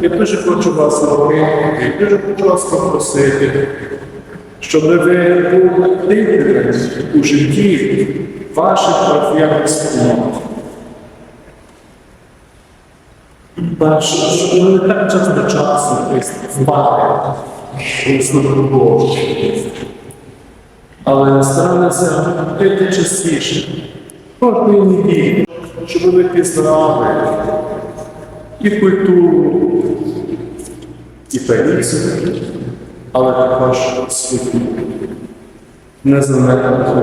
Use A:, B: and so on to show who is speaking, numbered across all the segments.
A: я дуже хочу вас робити, я дуже хочу вас попросити, щоб ви були лідером у житті ваших парафіяльних спільнот. Щоб ви не так час до часу впали у службу Божу. Але старалися пити частіше, кожної неділі, щоб ви пізнали і культуру, і перісу, але також світу. Не занехати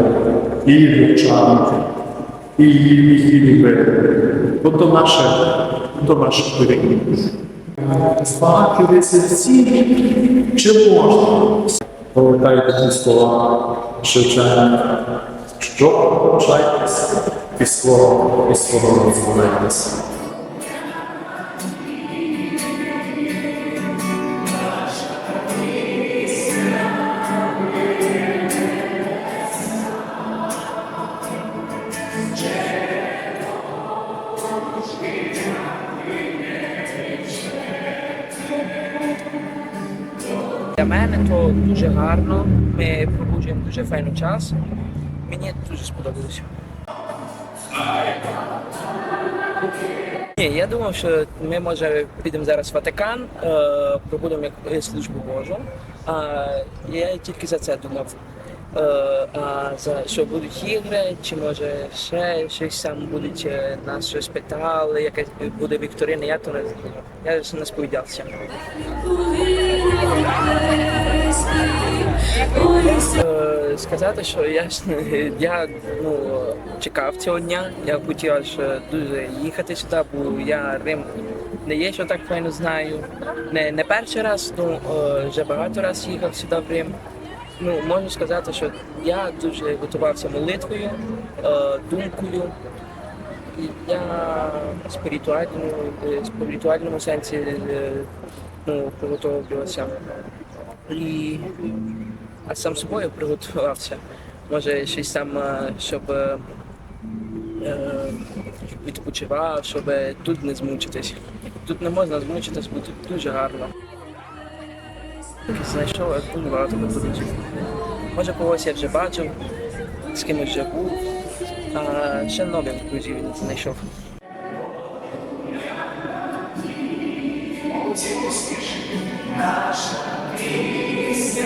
A: і вивчати, і її любити. Бо то наше, то наше коріння. Збагачуватися всі, чи можна? Пам'ятаєте ті слова Шевченка, що повчайтесь і свого, і свого розвивайтеся.
B: Для мене то дуже гарно. Ми проводжуємо дуже файний час. Мені дуже сподобалося. Ні, я думав, що ми може підемо зараз в Ватикан, е, пробудемо службу Божу. А я тільки за це думав. Е, а за що будуть ігри, чи може ще щось там будуть е, нас щось питали, якась буде вікторина, я то не знаю. Я ж не сповідався. Е, Сказати, що я ж я ну чекав цього дня. Я хотів аж дуже їхати сюди, бо я Рим не є, що так файно знаю. Не, не перший раз, ну вже багато разів їхав сюди в Рим. Ну, можу сказати, що я дуже готувався молитвою, е, думкою. Я е, спіритуальному сенсі е, ну, приготовлювався. І а сам собою приготувався. Може, щось там, е, щоб е, е, відпочивав, щоб тут не змучитись. Тут не можна змучитись, бо тут дуже гарно. Знайшов дуже багато друзів. Може, когось я вже бачив, з кимось вже був, а ще нових друзів знайшов.
C: Ще